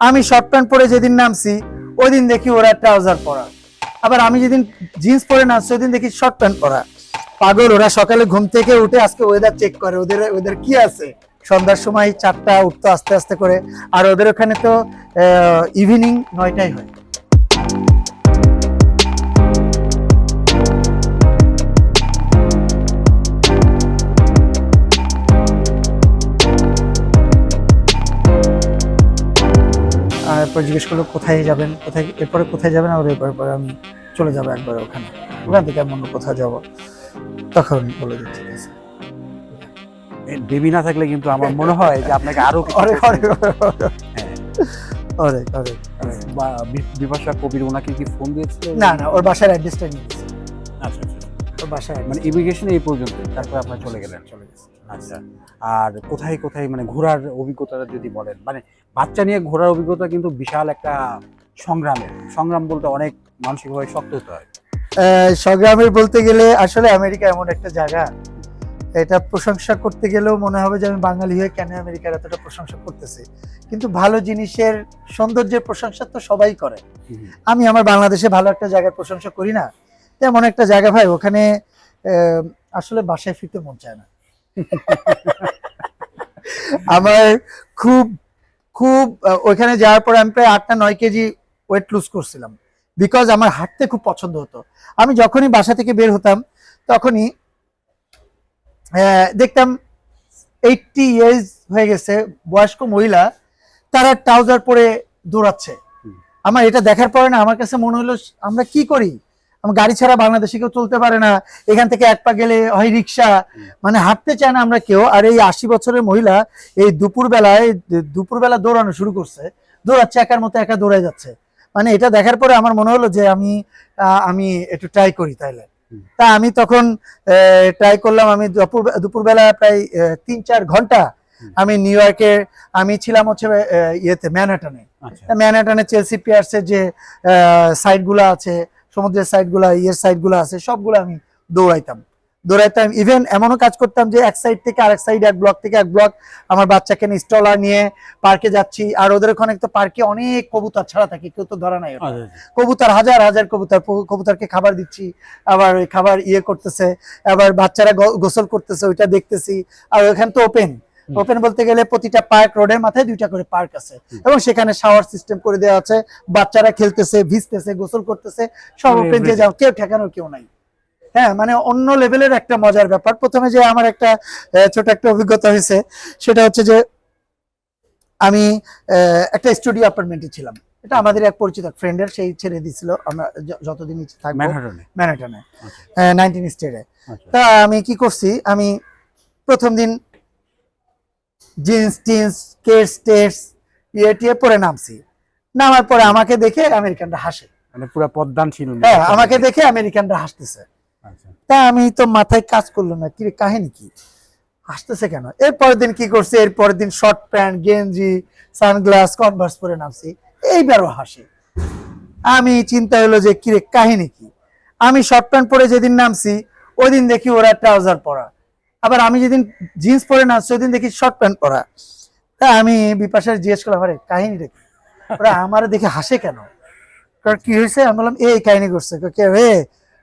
আমি short pant পরে যেদিন নামছি ওই দিন দেখি ওরা ট্রাউজার পরা। আবার আমি যেদিন জিন্স পরে নামছি ওই দিন দেখি শর্ট প্যান্ট পরা। পাগল, ওরা সকালে ঘুম থেকে উঠে আজকে ওয়েদার চেক করে, ওদের ওদের কি আছে? সন্ধ্যার সময় চারটা উঠতো আস্তে আস্তে করে, আর ওদের ওখানে তো ইভিনিং নয়টাই হয়। এরপর জিজ্ঞেস করল কোথায় যাবেন? কোথায় এরপরে কোথায় যাবেন? আর এরপরে পরে আমি চলে যাব একবার ওখানে। ওখান থেকে আমি অন্য কোথাও যাব? তখন বলে যে ঠিক আছে। বেবি না থাকলে কিন্তু আমার মনে হয় যে আপনাকে আরও অনেক অনেক। অনেক অনেক অনেক। বিপাশা কবির ওনাকে কি ফোন দিয়েছিল? না না ওর বাসার অ্যাড্রেসটা নিয়ে গেছে। আচ্ছা আচ্ছা ওর বাসার মানে ইমিগ্রেশন এই পর্যন্ত তারপরে আপনার চলে গেলেন। চলে গেছে। আচ্ছা। আর কোথায় কোথায় মানে ঘোরার অভিজ্ঞতাটা যদি বলেন মানে বাচ্চা নিয়ে ঘোরার অভিজ্ঞতা কিন্তু বিশাল একটা সংগ্রামের। সংগ্রাম বলতে অনেক মানসিকভাবে শক্ত হতে হয়। সংগ্রামের বলতে গেলে আসলে আমেরিকা এমন একটা জায়গা। এটা প্রশংসা করতে গেলেও মনে হবে যে আমি বাঙালি হয়ে কেন আমেরিকার এতটা প্রশংসা করতেছি। কিন্তু ভালো জিনিসের সৌন্দর্যের প্রশংসা তো সবাই করে। আমি আমার বাংলাদেশে ভালো একটা জায়গার প্রশংসা করি না। তেমন একটা জায়গা ভাই ওখানে আহ, আসলে বাসায় ফিরতে মন চায় না। আমার খুব খুব ওইখানে যাওয়ার পর আমি প্রায় আটটা নয় কেজি ওয়েট লুজ করছিলাম। বিকজ আমার হাঁটতে খুব পছন্দ হতো। আমি যখনই বাসা থেকে বের হতাম তখনই দেখতাম এইটটি ইয়ার্স হয়ে গেছে বয়স্ক মহিলা তারা ট্রাউজার পরে দৌড়াচ্ছে। আমার এটা দেখার পরে না আমার কাছে মনে হলো আমরা কি করি? গাড়ি ছাড়া বাংলাদেশে কেউ চলতে পারে না। এখান থেকে এক পা গেলে হয় রিক্সা। মানে হাঁটতে চায় না আমরা কেউ। আর এই আশি বছরের মহিলা এই দুপুর বেলায় দুপুর বেলা দৌড়ানো শুরু করছে। দৌড়াচ্ছে একার মতো একা দৌড়ায় যাচ্ছে। মানে এটা দেখার পরে আমার মনে হলো যে আমি আমি একটু ট্রাই করি তাইলে। তা আমি তখন ট্রাই করলাম আমি দুপুর দুপুরবেলা প্রায় তিন চার ঘণ্টা আমি নিউ ইয়র্কের আমি ছিলাম হচ্ছে ইয়েতে ম্যানহাটনে ম্যানহাটনে চেলসি পিয়ার্সের যে সাইটগুলো আছে সমুদ্রের সাইডগুলো ইয়ের সাইডগুলো আছে সবগুলো আমি দৌড়াইতাম দৌড়াইতাম ইভেন এমনও কাজ করতাম যে এক সাইড থেকে আরেক সাইড এক ব্লক থেকে এক ব্লক আমার বাচ্চাকে নিয়ে স্টলার নিয়ে পার্কে যাচ্ছি আর ওদের ওখানে তো পার্কে অনেক কবুতর ছাড়া থাকে কেউ তো ধরা নাই ওটা। আচ্ছা, আচ্ছা। কবুতর হাজার হাজার কবুতর কবুতরকে খাবার দিচ্ছি আবার ওই খাবার ইয়ে করতেছে আবার বাচ্চারা গোসল করতেছে ওইটা দেখতেছি আর ওখানে তো ওপেন। ওপেন বলতে গেলে প্রতিটা পার্ক রোডের মাথায় দুইটা করে পার্ক আছে। এবং সেখানে শাওয়ার সিস্টেম করে দেওয়া আছে। বাচ্চারা খেলতেছে ভিজতেছে গোসল করতেছে। সব ওপেন যে যাও কেউ ঠেকানোর কেউ নাই। হ্যাঁ মানে অন্য লেভেলের একটা মজার ব্যাপার। প্রথমে যে আমার একটা ছোট একটা অভিজ্ঞতা হয়েছে সেটা হচ্ছে যে আমি একটা স্টুডিও অ্যাপার্টমেন্টে ছিলাম। এটা আমাদের এক পরিচিত ফ্রেন্ডের সেই ছেড়ে দিছিল আমরা যতদিন ইচ্ছে থাকব। ম্যানহাটনে নাইনটিন স্টেটে তা আমি কি করছি আমি প্রথম দিন জিন্স টিন্স কেটস টেটস ইয়ে টিয়ে পরে নামছি। নামার পরে আমাকে দেখে আমেরিকানরা হাসে। মানে পুরো পদ্মান ছিল হ্যাঁ আমাকে দেখে আমেরিকানরা হাসতেছে। আচ্ছা। তা আমি তো মাথায় কাজ করল না কি কাহিনী কি? হাসতেছে কেন? এর পরের দিন কি করছে? এর পরের দিন শর্ট প্যান্ট গেঞ্জি সানগ্লাস কনভার্স পরে নামছি। এইবারও হাসে। আমি চিন্তা হলো যে কি রে কাহিনী কি? আমি শর্ট প্যান্ট পরে যেদিন নামছি ওই দিন দেখি ওরা ট্রাউজার পরা। আবার আমি যেদিন জিন্স পরে না, সেদিন দেখি শর্ট প্যান্ট পরা। তা আমি বিপাশের জিজ্ঞেস করলাম, আরে কাহিনী দেখি? ওরা আমার দেখে হাসে কেন? কারণ কি হয়েছে? আমি বললাম, এই কাহিনী করছে। কে রে?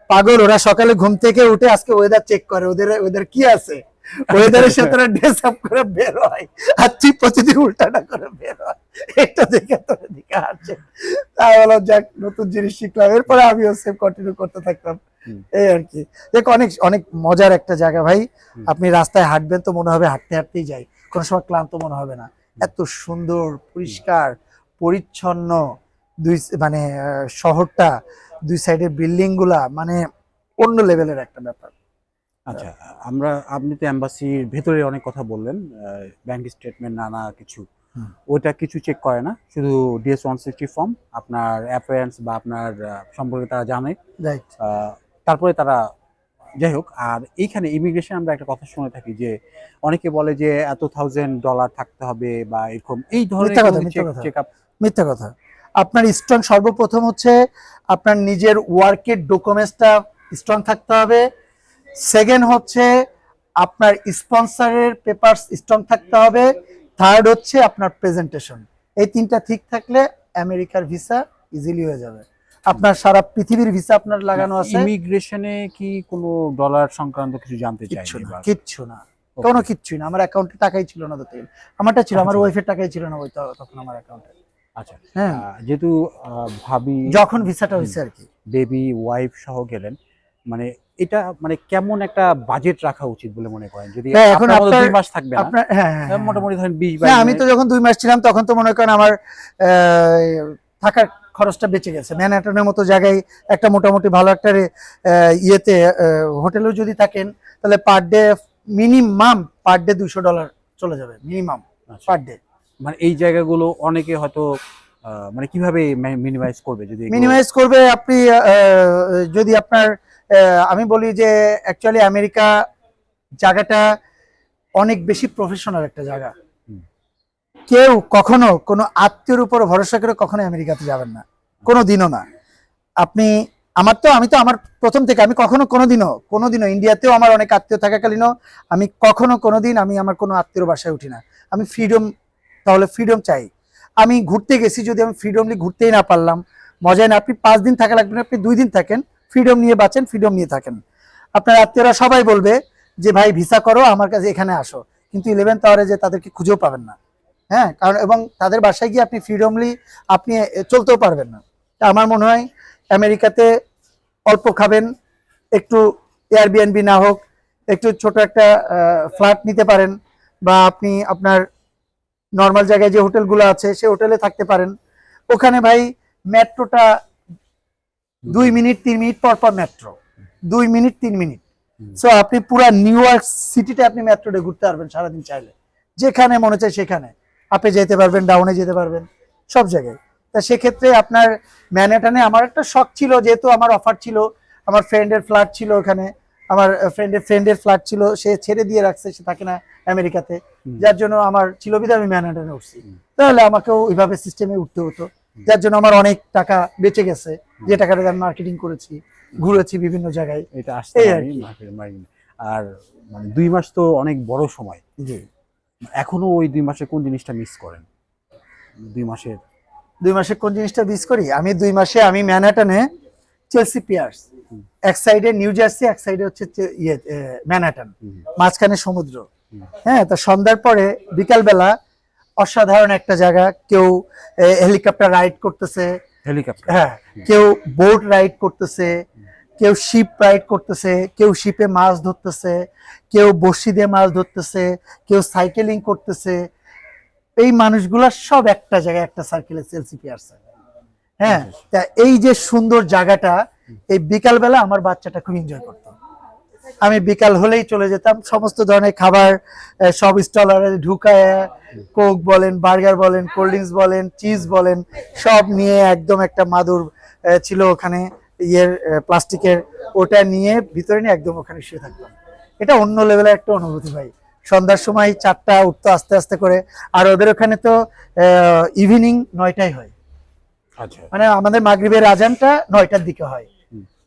পাগল, ওরা সকালে ঘুম থেকে উঠে আজকে ওয়েদার চেক করে। ওদের ওদের কি আছে? ওয়েদারের সাথে ড্রেস আপ করে বের হয় আর তুই প্রতিদিন উল্টাটা করে বের হয়। এটা দেখে তোর দিকে তাই বলো যাক নতুন জিনিস শিখলাম। এরপরে আমিও সেম কন্টিনিউ করতে এই আর কি। দেখ অনেক অনেক মজার একটা জায়গা ভাই। আপনি রাস্তায় হাঁটবেন তো মনে হবে হাঁটতে হাঁটতেই যাই। কোনো সময় ক্লান্ত মনে হবে না। এত সুন্দর পরিষ্কার পরিচ্ছন্ন দুই মানে শহরটা দুই সাইডের বিল্ডিংগুলা মানে অন্য লেভেলের একটা ব্যাপার। আচ্ছা আমরা আপনি তো এম্বাসির ভেতরে অনেক কথা বললেন ব্যাংক স্টেটমেন্ট নানা কিছু। ওইটা কিছু চেক করে না শুধু ডিএস ওয়ান সিক্সটি ফর্ম আপনার অ্যাফেয়ার্স বা আপনার সম্পর্কে তারা জানে। তারপরে তারা যাই হোক আর এইখানে ইমিগ্রেশন আমরা একটা কথা শুনে থাকি যে অনেকে বলে যে এত থাউজেন্ড ডলার থাকতে হবে বা এরকম এই ধরনের চেক আপ মিথ্যা কথা। আপনার স্ট্রং সর্বপ্রথম হচ্ছে আপনার নিজের ওয়ার্কের ডকুমেন্টসটা স্ট্রং থাকতে হবে সেকেন্ড হচ্ছে আপনার স্পন্সরের পেপারস স্ট্রং থাকতে হবে। থার্ড হচ্ছে আপনার প্রেজেন্টেশন এই তিনটা ঠিক থাকলে আমেরিকার ভিসা ইজিলি হয়ে যাবে। আপনার সারা পৃথিবীর ভিসা আপনার লাগানো আছে। ইমিগ্রেশনে কি কোনো ডলার সংক্রান্ত কিছু জানতে কিচ্ছু চাইছেন না কিচ্ছু না। কোনো কিচ্ছুই না। আমার অ্যাকাউন্টে টাকাই ছিল না তো তেল। আমারটা ছিল আমার আচ্ছা। ওয়াইফের টাকাই ছিল না ওই তখন আমার অ্যাকাউন্টে আচ্ছা। হ্যাঁ। যেহেতু ভাবি যখন ভিসাটা হয়েছে আর কি। বেবি ওয়াইফ সহ গেলেন। মানে এটা মানে কেমন একটা বাজেট রাখা উচিত বলে মনে করেন? যদি এখন আপনার দুই মাস থাকবে আপনার হ্যাঁ হ্যাঁ, হ্যাঁ। মোটামুটি ধরেন বিশ আমি তো যখন দুই মাস ছিলাম তখন তো মনে করেন আমার থাকার খরচটা বেঁচে গেছে। ম্যানহাটনের মতো জায়গায় একটা মোটামুটি ভালো একটা ইয়েতে হোটেলেও যদি থাকেন তাহলে per day minimum per day দুশো ডলার চলে যাবে মিনিমাম পার ডে মানে এই জায়গাগুলো অনেকে হয়তো মানে কীভাবে মিনিমাইজ করবে যদি মিনিমাইজ করবে আপনি যদি আপনার আমি বলি যে অ্যাকচুয়ালি আমেরিকা জায়গাটা অনেক বেশি প্রফেশনাল একটা জায়গা। কেউ কখনো কোনো আত্মীয়র উপর ভরসা করে কখনো আমেরিকাতে যাবেন না। কোনো দিনও না। আপনি আমার তো আমি তো আমার প্রথম থেকে আমি কখনো কোনোদিনও কোনোদিনও ইন্ডিয়াতেও আমার অনেক আত্মীয় থাকাকালীনও আমি কখনো কোনোদিন আমি আমার কোনো আত্মীয়র বাসায় উঠি না। আমি ফ্রিডম তাহলে ফ্রিডম চাই। আমি ঘুরতে গেছি যদি আমি ফ্রিডমলি ঘুরতেই না পারলাম মজায় না আপনি পাঁচ দিন থাকা লাগবে না আপনি দুই দিন থাকেন ফ্রিডম নিয়ে বাঁচেন ফ্রিডম নিয়ে থাকেন। আপনার আত্মীয়রা সবাই বলবে যে, ভাই ভিসা করো, আমার কাছে এখানে আসো। কিন্তু ইলেভেন্থ আওয়ারে যে তাদেরকে খুঁজেও পাবেন না। হ্যাঁ কারণ এবং তাদের বাসায় গিয়ে আপনি ফ্রিডমলি আপনি চলতেও পারবেন না। আমার মনে হয় আমেরিকাতে অল্প খাবেন, একটু এয়ারবিএনবি না হোক, একটু ছোট একটা ফ্ল্যাট নিতে পারেন বা আপনি আপনার নর্মাল জায়গায় যে হোটেলগুলো আছে, সে হোটেলে থাকতে পারেন। ওখানে ভাই, মেট্রোটা দুই মিনিট তিন মিনিট পর পর মেট্রো দুই মিনিট তিন মিনিট। সো আপনি পুরো নিউ ইয়র্ক সিটিতে আপনি মেট্রোতে ঘুরতে পারবেন সারাদিন চাইলে। যেখানে মনে চায় সেখানে। আপে যেতে পারবেন ডাউনে যেতে পারবেন সব জায়গায়। তা সেক্ষেত্রে আপনার ম্যানেটানে আমার একটা শখ ছিল যেহেতু আমার অফার ছিল আমার ফ্রেন্ডের ফ্ল্যাট ছিল ওখানে আমার ফ্রেন্ডের ফ্রেন্ডের ফ্ল্যাট ছিল সে ছেড়ে দিয়ে রাখছে সে থাকে না আমেরিকাতে যার জন্য আমার ছিল বিধা আমি ম্যানহাটনে উঠছি। তাহলে আমাকেও ওইভাবে সিস্টেমে উঠতে হতো। যার জন্য আমার অনেক টাকা বেঁচে গেছে। যে টাকাটা আমি মার্কেটিং করেছি ঘুরেছি বিভিন্ন জায়গায়। এটা এই আর মানে দুই মাস তো অনেক বড় সময়। জি। এখনও ওই দুই মাসে কোন জিনিসটা মিস করেন? দুই মাসের। দুই মাসে কোন জিনিসটা মিস করি? আমি দুই মাসে আমি ম্যানহাটনে চেলসি পিয়ার্স এক সাইডে নিউ জার্সি এক সাইডে হচ্ছে ইয়ে ম্যানহাটন মাঝখানে সমুদ্র। হ্যাঁ তো সন্ধ্যার পরে বিকালবেলা অসাধারণ একটা জায়গা। কেউ হেলিকপ্টার রাইড করতেছে। হেলিকপ্টার। হ্যাঁ কেউ বোট রাইড করতেছে কেউ শিপ রাইড করতেছে কেউ শিপে মাছ ধরতেছে কেউ বড়শি দিয়ে মাছ ধরতেছে কেউ সাইকেলিং করতেছে। এই মানুষগুলা সব একটা জায়গায় একটা সার্কেলে সেলসি পিয়ারছে হ্যাঁ তা এই যে সুন্দর জায়গাটা এই বিকালবেলা আমার বাচ্চাটা খুব এনজয় করতো। আমি বিকাল হলেই চলে যেতাম সমস্ত ধরনের খাবার সব স্টলারে ঢুকায় কোক বলেন বার্গার বলেন কোল্ড ড্রিঙ্কস বলেন চিজ বলেন সব নিয়ে একদম একটা মাদুর ছিল ওখানে ইয়ের প্লাস্টিকের। ওটা নিয়ে ভিতরে নিয়ে একদম ওখানে শুয়ে থাকতাম। এটা অন্য লেভেলের একটা অনুভূতি ভাই। সন্ধ্যার সময় চারটা উঠতো আস্তে আস্তে করে। আর ওদের ওখানে তো ইভিনিং নয়টাই হয়। আচ্ছা। মানে আমাদের মাগরিবের আজানটা নয়টার দিকে হয়।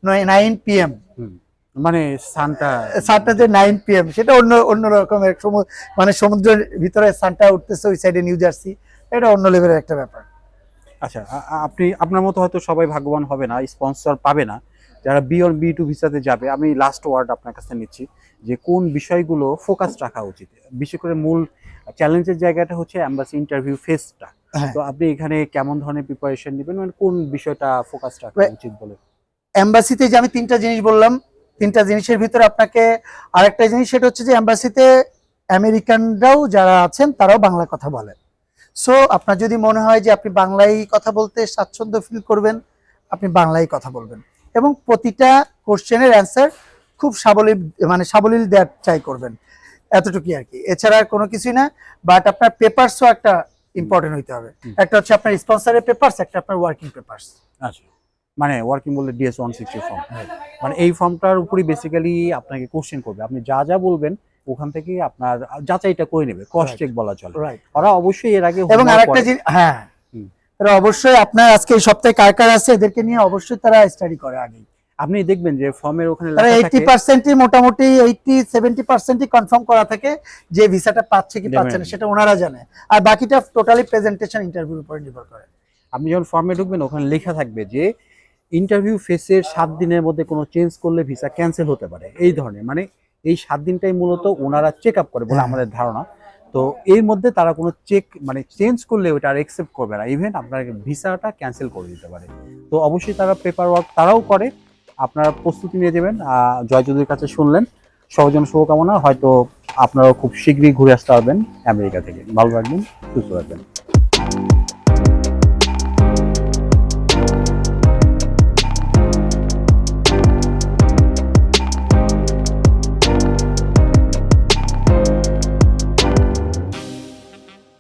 নয় নাইন পিএম। মানে সানটা সানটা যে নাইন পিএম সেটা অন্য অন্য রকমের মানে সমুদ্রের ভিতরে সানটা উঠতেছে ওই সাইডে নিউ জার্সি এটা অন্য লেভেলের একটা ব্যাপার। আচ্ছা আপনি আপনার মতো হয়তো সবাই ভাগ্যবান হবে না স্পন্সর পাবে না। যারা বি অন বি টু ভিসাতে যাবে আমি লাস্ট ওয়ার্ড আপনার কাছে নিচ্ছি যে কোন বিষয়গুলো ফোকাস রাখা উচিত? বিশেষ করে মূল চ্যালেঞ্জের জায়গাটা হচ্ছে অ্যাম্বাসি ইন্টারভিউ ফেসটা তো আপনি এখানে কেমন ধরনের প্রিপারেশন নেবেন মানে কোন বিষয়টা ফোকাস রাখা উচিত বলে? অ্যাম্বাসিতে যে আমি তিনটা জিনিস বললাম তিনটা জিনিসের ভিতরে আপনাকে আরেকটা জিনিস সেটা হচ্ছে যে এম্বাসিতে আমেরিকানরাও যারা আছেন তারাও বাংলা কথা বলেন সো আপনার যদি মনে হয় যে আপনি বাংলায় কথা বলতে স্বাচ্ছন্দ্য ফিল করবেন আপনি বাংলায় কথা বলবেন। এবং প্রতিটা কোশ্চেনের অ্যান্সার খুব সাবলীল মানে সাবলীল দেওয়ার ট্রাই করবেন এতটুকুই আর কি। এছাড়া আর কোনো কিছুই না বাট আপনার পেপারসও একটা ইম্পর্টেন্ট হইতে হবে। একটা হচ্ছে আপনার স্পন্সরের পেপারস একটা আপনার ওয়ার্কিং পেপারস আচ্ছা। মানে ওয়ার্কিং বলতে ডিএস ওয়ান সিক্সটি ফর্ম মানে এই ফর্মটার উপরই বেসিক্যালি আপনাকে কোশ্চেন করবে। আপনি যা যা বলবেন ওখান থেকে আপনার যাচাইটা করে নেবে। Cross Right. চেক বলা চলে। ওরা অবশ্যই এর আগে এবং আরেকটা জিনিস হ্যাঁ। তারা অবশ্যই আপনার আজকে এই সপ্তাহে কার কার আছে এদেরকে নিয়ে অবশ্যই তারা স্টাডি করে আগে। আপনি দেখবেন যে ফর্মের ওখানে তারা লেখা এইটি থাকে পার্সেন্টই মোটামুটি এইটি সেভেন্টি পার্সেন্টই কনফার্ম করা থাকে যে ভিসাটা পাচ্ছে কি পাচ্ছে না সেটা ওনারা জানে। আর বাকিটা টোটালি প্রেজেন্টেশন ইন্টারভিউর উপর নির্ভর করে। আপনি যখন ফর্মে ঢুকবেন ওখানে লেখা থাকবে যে ইন্টারভিউ ফেসের সাত দিনের মধ্যে কোনো চেঞ্জ করলে ভিসা ক্যান্সেল হতে পারে। এই ধরনের মানে এই সাত দিনটাই মূলত ওনারা চেক আপ করে বলে হ্যাঁ। আমাদের ধারণা। তো এর মধ্যে তারা কোনো চেক মানে চেঞ্জ করলে ওটা আর অ্যাকসেপ্ট করবে না। ইভেন আপনার ভিসাটা ক্যান্সেল করে দিতে পারে। তো অবশ্যই তারা পেপার ওয়ার্ক তারাও করে। আপনারা প্রস্তুতি নিয়ে যাবেন। আহ, জয় চৌধুরীর কাছে শুনলেন। সহজন শুভকামনা। হয়তো আপনারাও খুব শীঘ্রই ঘুরে আসতে পারবেন আমেরিকা থেকে। ভালো থাকবেন সুস্থ থাকবেন।